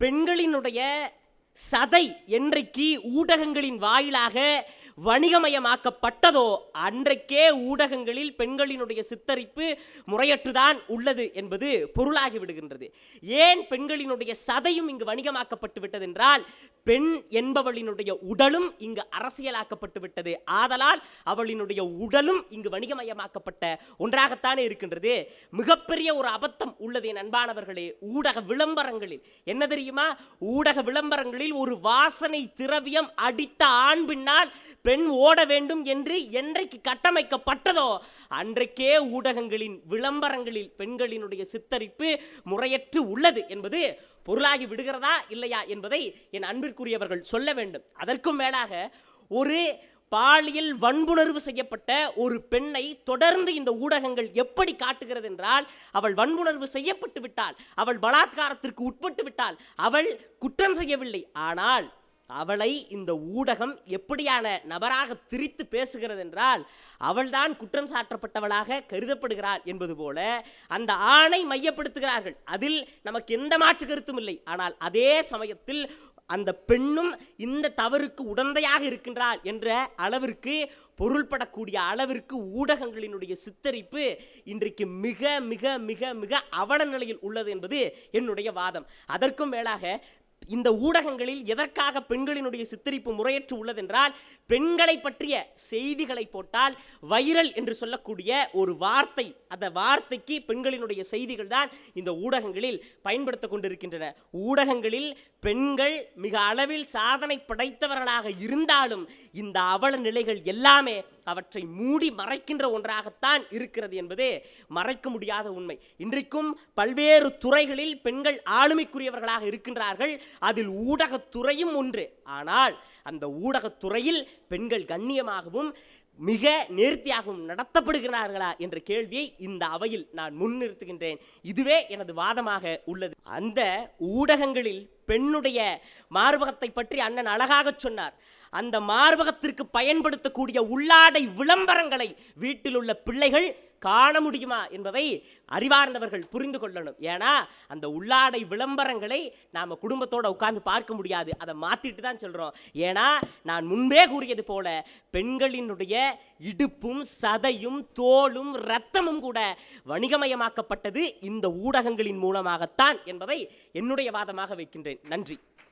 பெண்களினுடைய சதை என்றைக்கு ஊடகங்களின் வாயிலாக வணிகமயமாக்கப்பட்டதோ அன்றைக்கே ஊடகங்களில் பெண்களினுடைய சித்தரிப்பு முறையற்றுதான் உள்ளது என்பது பொருளாகி விடுகின்றது. ஏன் பெண்களினுடைய சதையும் இங்கு வணிகமாக்கப்பட்டு விட்டது என்றால் பெண் என்பவளினுடைய உடலும் இங்கு அரசியலாக்கப்பட்டு விட்டது. ஆதலால் அவளினுடைய உடலும் இங்கு வணிகமயமாக்கப்பட்ட ஒன்றாகத்தானே இருக்கின்றது. மிகப்பெரிய ஒரு அபத்தம் உள்ளது என் அன்பானவர்களே ஊடக விளம்பரங்களில். என்ன தெரியுமா? ஊடக விளம்பரங்களில் ஒரு வாசனை திரவியம் அடித்த ஆண் பின்னால் பெண் ஓட வேண்டும் என்று என்றைக்கு கட்டமைக்கப்பட்டதோ அன்றைக்கே ஊடகங்களின் விளம்பரங்களில் பெண்களினுடைய சித்தரிப்பு முறையற்று உள்ளது என்பது பொருளாகி விடுகிறதா இல்லையா என்பதை என் அன்பிற்குரியவர்கள் சொல்ல வேண்டும். அதற்கும் மேலாக ஒரு பாலியல் வன்புணர்வு செய்யப்பட்ட ஒரு பெண்ணை தொடர்ந்து இந்த ஊடகங்கள் எப்படி காட்டுகிறது என்றால் அவள் வன்புணர்வு செய்யப்பட்டு விட்டால் அவள் பலாத்காரத்திற்கு உட்பட்டு விட்டால் அவள் குற்றம் செய்யவில்லை. ஆனால் அவளை இந்த ஊடகம் எப்படியான நபராக திரித்து பேசுகிறது என்றால் அவள்தான் குற்றம் சாட்டப்பட்டவளாக கருதப்படுகிறாள் என்பது போல அந்த ஆணை மையப்படுத்துகிறார்கள். அதில் நமக்கு எந்த மாற்று கருத்தும் இல்லை. ஆனால் அதே சமயத்தில் அந்த பெண்ணும் இந்த தவறுக்கு உடந்தையாக இருக்கின்றாள் என்ற அளவிற்கு பொருள்படக்கூடிய அளவிற்கு ஊடகங்களினுடைய சித்தரிப்பு இன்றைக்கு மிக மிக மிக மிக அவல நிலையில் உள்ளது என்பது என்னுடைய வாதம். அதற்கும் மேலாக இந்த ஊடகங்களில் எதற்காக பெண்களினுடைய சித்தரிப்பு முறையற்று உள்ளதென்றால் பெண்களை பற்றிய செய்திகளை போட்டால் வைரல் என்று சொல்லக்கூடிய ஒரு வார்த்தை அந்த வார்த்தைக்கு பெண்களினுடைய செய்திகள் தான் இந்த ஊடகங்களில் பயன்படுத்த கொண்டிருக்கின்றன. ஊடகங்களில் பெண்கள் மிக அளவில் சாதனை படைத்தவர்களாக இருந்தாலும் இந்த அவல நிலைகள் எல்லாமே அவற்றை மூடி மறைக்கின்ற ஒன்றாகத்தான் இருக்கிறது என்பதே மறைக்க முடியாத உண்மை. இன்றைக்கும் பல்வேறு துறைகளில் பெண்கள் ஆளுமைக்குரியவர்களாக இருக்கின்றார்கள். அதில் ஊடகத்துறையும் ஒன்று. ஆனால் அந்த ஊடகத்துறையில் பெண்கள் கண்ணியமாகவும் மிக நேர்த்தியாகவும் நடத்தப்படுகிறார்களா என்ற கேள்வியை இந்த அவையில் நான் முன்னிறுத்துகின்றேன். இதுவே எனது வாதமாக உள்ளது. அந்த ஊடகங்களில் பெண்ணுடைய மார்பகத்தை பற்றி அண்ணன் அழகாக சொன்னார். அந்த மார்பகத்திற்கு பயன்படுத்தக்கூடிய உள்ளாடை விளம்பரங்களை வீட்டில் உள்ள பிள்ளைகள் காண முடியுமா என்பதை அறிவார்ந்தவர்கள் புரிந்து கொள்ளணும். ஏன்னா அந்த உள்ளாடை விளம்பரங்களை நாம் குடும்பத்தோடு உட்கார்ந்து பார்க்க முடியாது. அதை மாற்றிட்டு தான் சொல்கிறோம் ஏன்னா நான் முன்பே கூறியது போல பெண்களினுடைய இடுப்பும் சதையும் தோலும் இரத்தமும் கூட வணிகமயமாக்கப்பட்டது இந்த ஊடகங்களின் மூலமாகத்தான் என்பதை என்னுடைய வாதமாக வைக்கின்றேன். நன்றி.